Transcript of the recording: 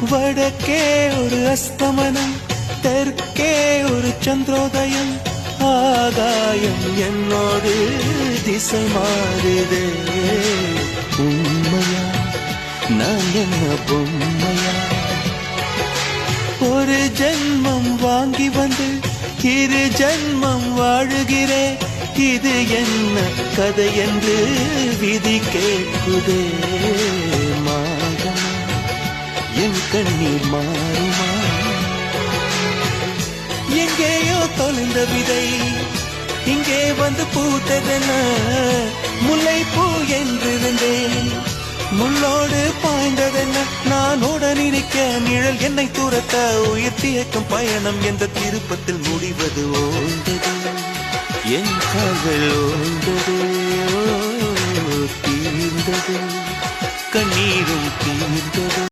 வடக்கே ஒரு அஸ்தமனம் தெற்கே ஒரு சந்திரோதயம். ஆகாயம் என்னோடு திசை மாறுதே. உண்மையா? நான் என்ன பொம்மையா? ஒரு ஜென்மம் வாங்கி வந்து இரு ஜென்மம் வாழுகிறேன் இது என்ன கதை என்று விதி கேட்குதே. என் கண்ணீர் மாறுமா? எங்கேயோ தொலைந்த விதை இங்கே வந்து பூத்ததென முல்லை பூ என்றிருந்தேன் முள்ளோடு பாய்ந்ததென்ன? நான் உடன் நினைக்க நிழல் என்னை தூரத்த உயிர் தியக்கும் பயணம் எந்த திருப்பத்தில் முடிவது ஓய்ந்தது. என் கால்கள் ஓய்ந்தது தீர்ந்தது. கண்ணீரும் தீர்ந்தது.